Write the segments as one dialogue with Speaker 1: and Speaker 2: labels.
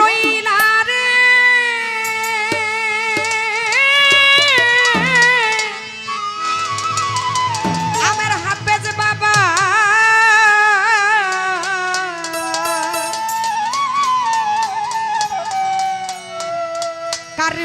Speaker 1: রইলা রে আমার হাফেজ বাবা। কার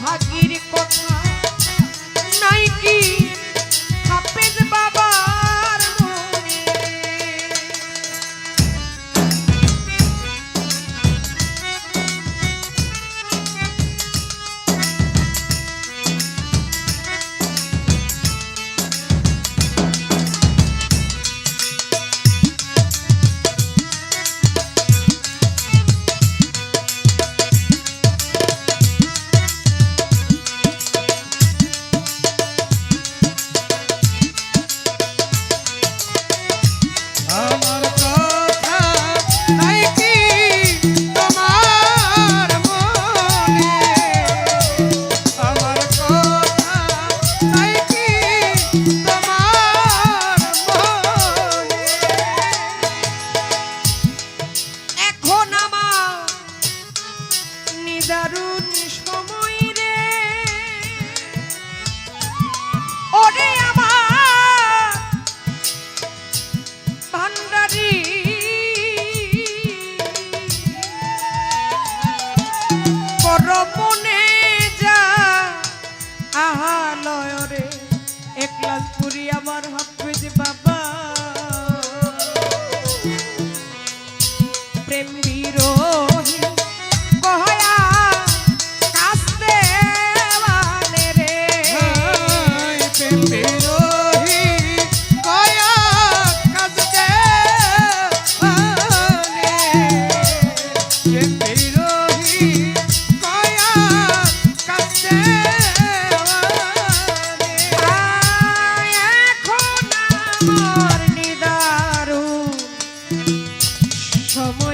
Speaker 1: ভাগির সময়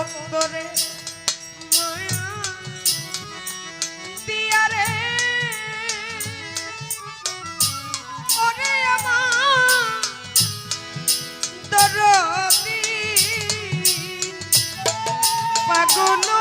Speaker 1: বাবা বন্দরে মায়া দিয়া রে ওরে আমার দরদি পাগল